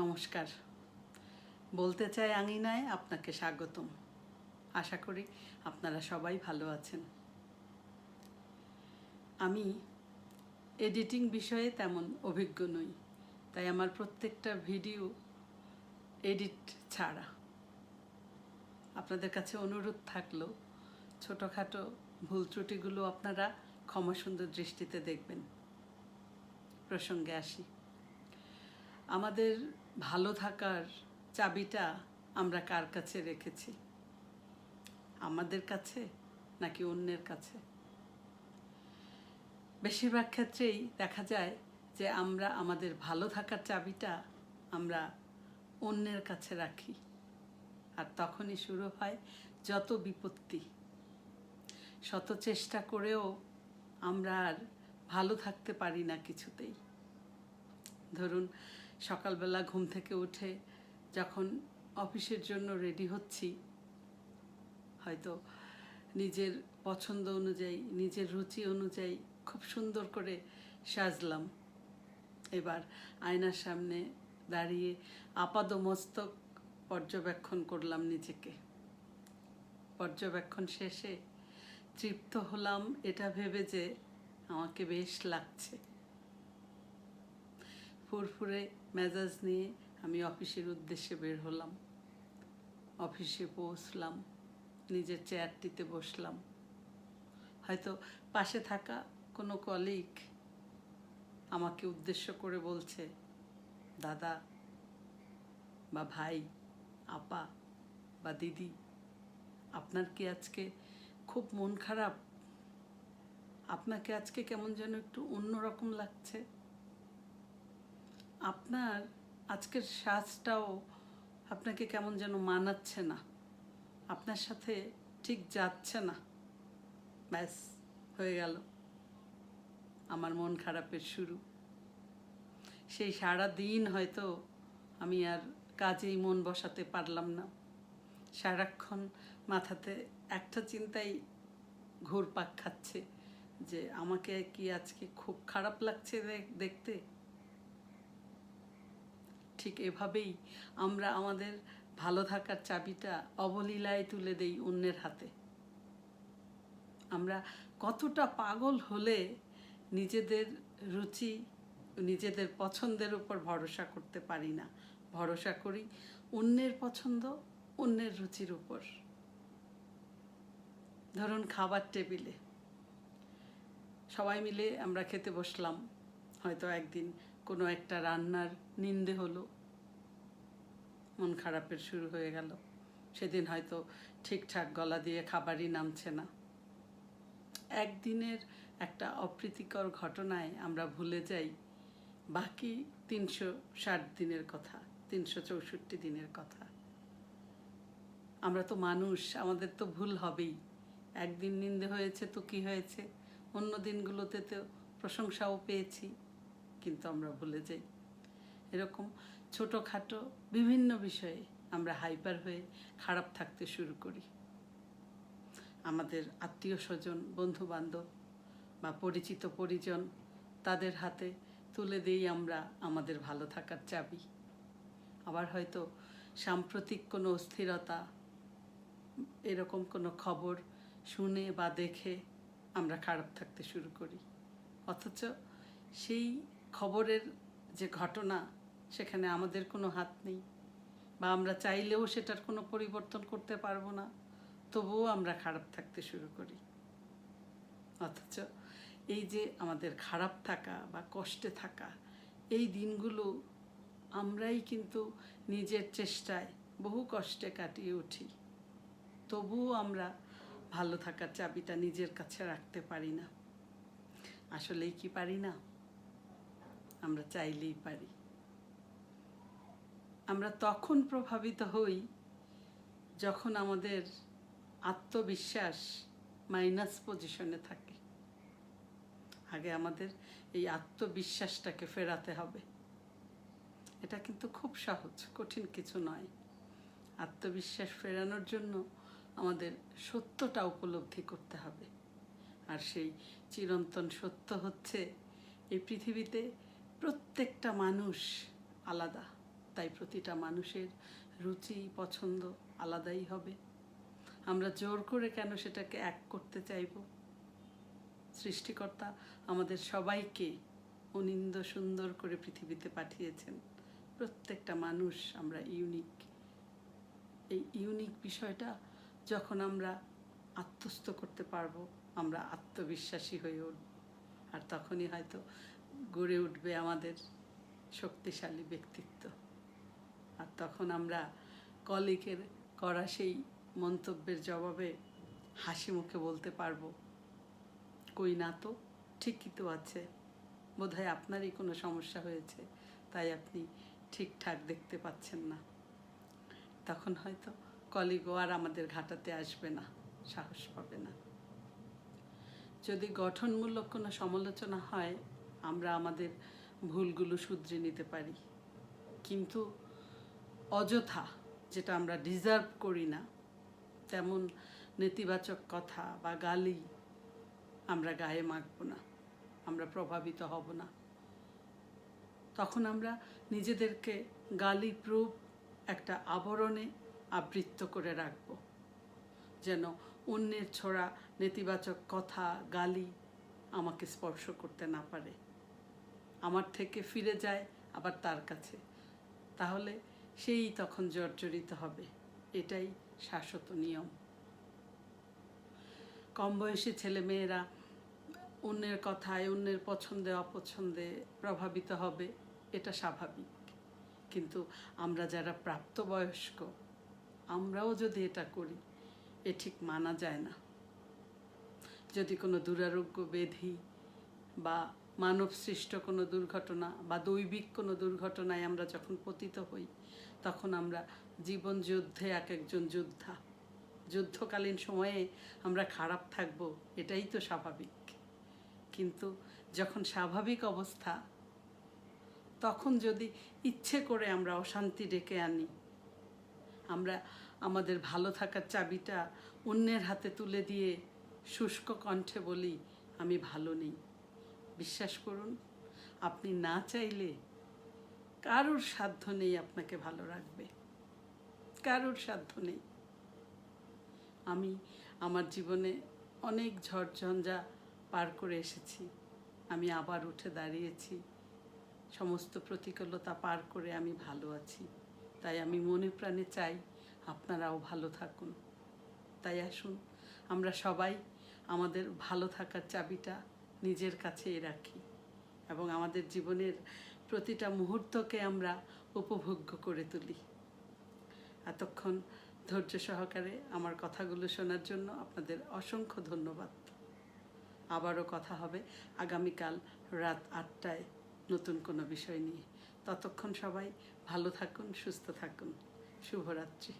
নমস্কার। বলতে চাই আঙিনায় আপনাকে স্বাগতম। আশা করি আপনারা সবাই ভালো আছেন। আমি এডিটিং বিষয়ে তেমন অভিজ্ঞ নই, তাই আমার প্রত্যেকটা ভিডিও এডিট ছাড়া। আপনাদের কাছে অনুরোধ থাকল, ছোটোখাটো ভুল ত্রুটিগুলো আপনারা ক্ষমাসুন্দর দৃষ্টিতে দেখবেন। প্রসঙ্গে আসি। আমাদের ভালো থাকার চাবিটা আমরা কার কাছে রেখেছি? আমাদের কাছে নাকি অন্যের কাছে? বেশিরভাগ ক্ষেত্রেই দেখা যায় যে আমরা আমাদের ভালো থাকার চাবিটা আমরা অন্যের কাছে রাখি। আর তখনই শুরু হয় যত বিপত্তি। শত চেষ্টা করেও আমরা আর ভালো থাকতে পারি না কিছুতেই। ধরুন সকালবেলা ঘুম থেকে উঠে যখন অফিসের জন্য রেডি হচ্ছি, হয়তো নিজের পছন্দ অনুযায়ী, নিজের রুচি অনুযায়ী খুব সুন্দর করে সাজলাম। এবার আয়নার সামনে দাঁড়িয়ে আপাদমস্তক পর্যবেক্ষণ করলাম নিজেকে। পর্যবেক্ষণ শেষে তৃপ্ত হলাম এটা ভেবে যে আমাকে বেশ লাগছে। ফুরফুরে মেজাজ নিয়ে আমি অফিসের উদ্দেশ্যে বের হলাম। অফিসে পৌঁছলাম, নিজের চেয়ারটিতে বসলাম। হয়তো পাশে থাকা কোনো কলিগ আমাকে উদ্দেশ্য করে বলছে, দাদা বা ভাই, আপা বা দিদি, আপনার কি আজকে খুব মন খারাপ? আপনাকে আজকে কেমন যেন একটু অন্যরকম লাগছে। আপনার আজকের সাজটাও আপনাকে কেমন যেন মানাচ্ছে না। আপনার সাথে ঠিক যাচ্ছে না। ব্যাস, হয়ে গেল। আমার মন খারাপের শুরু। সেই সারা দিন হয়তো আমি আর কাজেই মন বসাতে পারলাম না। সারাক্ষণ মাথাতে একটা চিন্তাই ঘুরপাক খাচ্ছে যে আমাকে কি আজকে খুব খারাপ লাগছে দেখ- দেখতে? ঠিক এভাবেই আমরা আমাদের ভালো থাকার চাবিটা অবলীলায় তুলে দেই অন্যের হাতে। আমরা কতটা পাগল হলে নিজেদের রুচি, নিজেদের পছন্দের উপর ভরসা করতে পারি না। ভরসা করি অন্যের পছন্দ, অন্যের রুচির উপর। ধরুন খাবার টেবিলে সবাই মিলে আমরা খেতে বসলাম। হয়তো একদিন কোনো একটা রান্নার নিন্দে হলো মন খারাপের শুরু হয়ে গেল। সেদিন হয়তো ঠিকঠাক গলা দিয়ে খাবারই নামছে না। একদিনের একটা অপ্রীতিকর ঘটনায় আমরা ভুলে যাই। বাকি তিনশো ষাট দিনের কথা, তিনশো চৌষট্টি দিনের কথা। আমরা তো মানুষ, আমাদের তো ভুল হবেই। একদিন নিন্দে হয়েছে, তো কি হয়েছে? অন্য দিনগুলোতে তো প্রশংসাও পেয়েছি, কিন্তু আমরা ভুলে যাই। এরকম ছোটোখাটো বিভিন্ন বিষয়ে আমরা হাইপার হয়ে খারাপ থাকতে শুরু করি। আমাদের আত্মীয় স্বজন বন্ধু বান্ধব বা পরিচিত পরিজন তাদের হাতে তুলে দিই আমরা আমাদের ভালো থাকার চাবি। আবার হয়তো সাম্প্রতিক কোনো অস্থিরতা, এরকম কোনো খবর শুনে বা দেখে আমরা খারাপ থাকতে শুরু করি। অথচ সেই খবরের যে ঘটনা সেখানে আমাদের কোনো হাত নেই। বা আমরা চাইলেও সেটার কোনো পরিবর্তন করতে পারব না। তবুও আমরা খারাপ থাকতে শুরু করি। অথচ এই যে আমাদের খারাপ থাকা বা কষ্টে থাকা, এই দিনগুলো আমরাই কিন্তু নিজের চেষ্টায় বহু কষ্টে কাটিয়ে উঠি। তবুও আমরা ভালো থাকার চাবিটা নিজের কাছে রাখতে পারি না। আসলেই কি পারি না? আমরা চাইলেই পারি। আমরা তখন প্রভাবিত হই যখন আমাদের আত্মবিশ্বাস মাইনাস পজিশনে থাকে। আগে আমাদের এই আত্মবিশ্বাসটাকে ফেরাতে হবে। এটা কিন্তু খুব সহজ, কঠিন কিছু নয়। আত্মবিশ্বাস ফেরানোর জন্য আমাদের সত্যটা উপলব্ধি করতে হবে। আর সেই চিরন্তন সত্য হচ্ছে, এই পৃথিবীতে প্রত্যেকটা মানুষ আলাদা। তাই প্রতিটা মানুষের রুচি, পছন্দ আলাদাই হবে। আমরা জোর করে কেন সেটাকে এক করতে চাইব? সৃষ্টিকর্তা আমাদের সবাইকে অনিন্দ সুন্দর করে পৃথিবীতে পাঠিয়েছেন। প্রত্যেকটা মানুষ আমরা ইউনিক এই ইউনিক বিষয়টা যখন আমরা আত্মস্থ করতে পারব, আমরা আত্মবিশ্বাসী হয়ে উঠব। আর তখনই হয়তো গড়ে উঠবে আমাদের শক্তিশালী ব্যক্তিত্ব। আর তখন আমরা কলিকের করা সেই মন্তব্যের জবাবে হাসি মুখে বলতে পারব, কই না তো, ঠিকই তো আছে। বোধহয় আপনারই কোনো সমস্যা হয়েছে, তাই আপনি ঠিকঠাক দেখতে পাচ্ছেন না। তখন হয়তো কলিগো আর আমাদের ঘাটাতে আসবে না, সাহস পাবে না। যদি গঠনমূলক কোনো সমালোচনা হয়, আমরা আমাদের ভুলগুলো শুধরে নিতে পারি। কিন্তু অযথা, যেটা আমরা ডিজার্ভ করি না। তেমন নেতিবাচক কথা বা গালি আমরা গায়ে মাখব না, আমরা প্রভাবিত হব না। তখন আমরা নিজেদেরকে গালি প্রুফ একটা আবরণে আবৃত্ত করে রাখব। যেন অন্যের ছড়া নেতিবাচক কথা, গালি আমাকে স্পর্শ করতে না পারে। আমার থেকে ফিরে যায় আবার তার কাছে। তাহলে সেই তখন জর্জরিত হবে। এটাই শাশ্বত নিয়ম। কম বয়সী ছেলে মেয়েরা অন্যের কথায়, অন্যের পছন্দে, অপছন্দে প্রভাবিত হবে, এটা স্বাভাবিক। কিন্তু আমরা যারা প্রাপ্তবয়স্ক, আমরাও যদি এটা করি, এ ঠিক মানা যায় না। যদি কোনো দুরারোগ্য ব্যাধি বা মানব সৃষ্ট কোনো দুর্ঘটনা বা দৈবিক কোনো দুর্ঘটনায় আমরা যখন পতিত হই, তখন আমরা জীবন যুদ্ধে এক একজন যোদ্ধা। যুদ্ধকালীন সময়ে আমরা খারাপ থাকব, এটাই তো স্বাভাবিক। কিন্তু যখন স্বাভাবিক অবস্থা, তখন যদি ইচ্ছে করে আমরা অশান্তি ডেকে আনি, আমরা আমাদের ভালো থাকার চাবিটা অন্যের হাতে তুলে দিয়ে শুষ্ক কণ্ঠে বলি, আমি ভালো নেই। বিশ্বাস করুন, আপনি না চাইলে কারোর সাধ্য নেই আপনাকে ভালো রাখবে। কারোর সাধ্য নেই। আমি আমার জীবনে অনেক ঝড়ঝঞ্ঝা পার করে এসেছি। আমি আবার উঠে দাঁড়িয়েছি। সমস্ত প্রতিকূলতা পার করে আমি ভালো আছি। তাই আমি মনে প্রাণে চাই আপনারাও ভালো থাকুন। তাই আসুন, আমরা সবাই আমাদের ভালো থাকার চাবিটা নিজের কাছেই রাখি এবং আমাদের জীবনের প্রতিটা মুহূর্তকে আমরা উপভোগ্য করে তুলি। এতক্ষণ ধৈর্য সহকারে আমার কথাগুলো শোনার জন্য আপনাদের অসংখ্য ধন্যবাদ। আবারও কথা হবে আগামীকাল রাত আটটায় নতুন কোনো বিষয় নিয়ে। ততক্ষণ সবাই ভালো থাকুন, সুস্থ থাকুন। শুভরাত্রি।